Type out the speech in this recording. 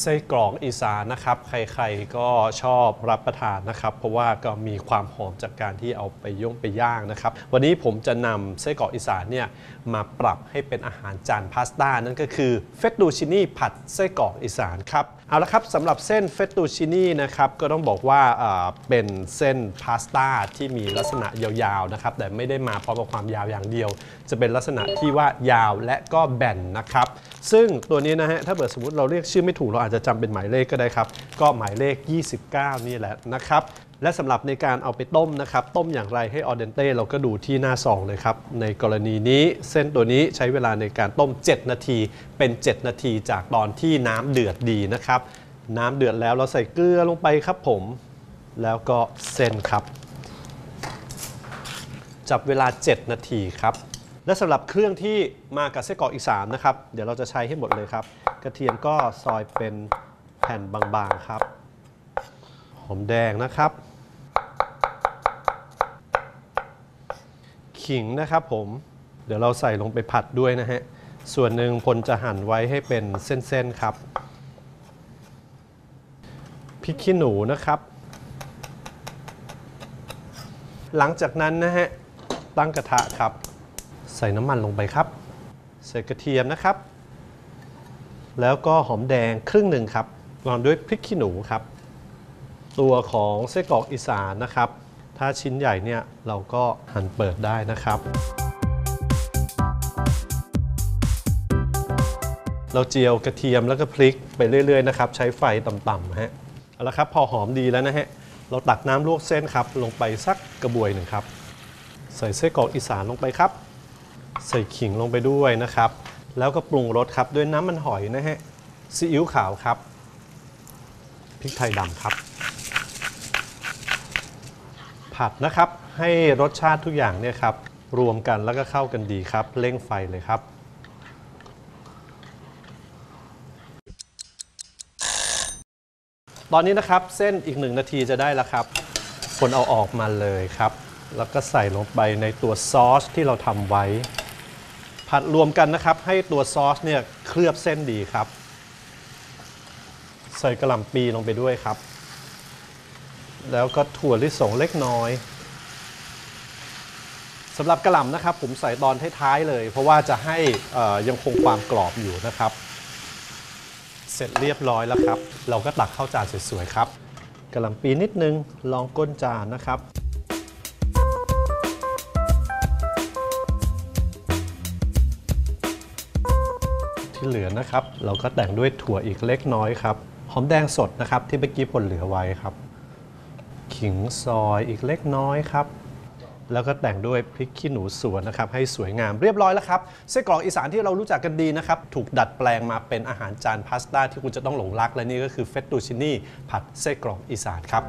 ไส้กรอกอีสานนะครับ ใครๆก็ชอบรับประทานนะครับ เพราะว่าก็มีความหอมจากการที่เอาไปย่งไปย่างนะครับ วันนี้ผมจะนำไส้กรอกอีสานเนี่ยมาปรับให้เป็นอาหารจานพาสต้านั่นก็คือเฟตตูชินี่ผัดไส้กรอกอีสานครับ เอาละครับสำหรับเส้นเฟตตูชินีนะครับก็ต้องบอกว่าอ่าเป็นเส้นพาสต้าที่มีลักษณะยาวๆนะครับแต่ไม่ได้มาพร้อมกับความยาวอย่างเดียว จะเป็นลักษณะที่ว่ายาวและก็แบนนะครับ ซึ่งตัวนี้นะฮะถ้าเกิดสมมติเราเรียกชื่อไม่ถูกเราอาจจะจำเป็นหมายเลขก็ได้ครับ ก็หมายเลข 29 นี่แหละนะครับ และสำหรับในการเอาไปต้มนะครับ ต้มอย่างไรให้ออเดนเต้เราก็ดูที่หน้าซองเลยครับ ในกรณีนี้เส้นตัวนี้ใช้เวลาในการต้ม 7 นาทีเป็น 7 นาทีจากตอนที่น้ำเดือดดีนะครับ น้ำเดือดแล้วเราใส่เกลือลงไปครับผม แล้วก็เส้นครับ จับเวลา 7 นาทีครับ และสำหรับเครื่องที่มากับไส้กรอกอีสานนะครับ เดี๋ยวเราจะใช้ให้หมดเลยครับ กระเทียมก็ซอยเป็นแผ่นบางๆครับ หอมแดงนะครับ ขิงนะครับผม เดี๋ยวเราใส่ลงไปผัดด้วยนะฮะ ส่วนหนึ่งพลจะหั่นไว้ให้เป็นเส้นๆครับพริกขี้หนูนะครับ หลังจากนั้นนะฮะ ตั้งกระทะครับ ใส่น้ำมันลงไปครับ ใส่กระเทียมนะครับ แล้วก็หอมแดงครึ่งหนึ่งครับตามด้วยพริกขี้หนูครับ ตัวของไส้กรอกอีสานนะครับ ถ้าชิ้นใหญ่เนี่ยเราก็หั่นเปิดได้นะครับ เราเจียวกระเทียมแล้วก็พริกไปเรื่อยๆนะครับ ใช้ไฟต่ำๆฮะเอาละครับพอหอมดีแล้วนะฮะเราตักน้ำลวกเส้นครับ ลงไปสักกระบวยหนึ่งครับ ใส่ไส้กรอกอีสานลงไปครับ ใส่ขิงลงไปด้วยนะครับ แล้วก็ปรุงรสครับด้วยน้ำมันหอยนะฮะซีอิ๊วขาวครับพริกไทยดำครับ ผัดนะครับ ให้รสชาติทุกอย่างเนี่ยครับรวมกันแล้วก็เข้ากันดีครับเร่งไฟเลยครับ ตอนนี้นะครับเส้นอีกหนึ่งนาทีจะได้แล้วครับ คนเอาออกมาเลยครับ แล้วก็ใส่ลงไปในตัวซอสที่เราทำไว้ ผัดรวมกันนะครับ ให้ตัวซอสเนี่ยเคลือบเส้นดีครับ ใส่กระหล่ำปีลงไปด้วยครับ แล้วก็ถั่วลิสงเล็กน้อยสำหรับกระหล่ำนะครับ ผมใส่ตอนท้ายๆเลย เพราะว่าจะให้ยังคงความกรอบอยู่นะครับ เสร็จเรียบร้อยแล้วครับ เราก็ตักเข้าจานสวยๆครับกระหล่ำปีนิดนึงลองก้นจานนะครับที่เหลือนะครับ เราก็แต่งด้วยถั่วอีกเล็กน้อยครับหอมแดงสดนะครับที่เมื่อกี้ผลเหลือไว้ครับ ขิงซอยอีกเล็กน้อยครับ แล้วก็แต่งด้วยพริกขี้หนูสวนนะครับ ให้สวยงามเรียบร้อยแล้วครับไส้กรอกอีสานที่เรารู้จักกันดีนะครับ ถูกดัดแปลงมาเป็นอาหารจานพาสต้าที่คุณจะต้องหลงรักและนี่ก็คือเฟตตูชินี่ผัดไส้กรอกอีสานครับ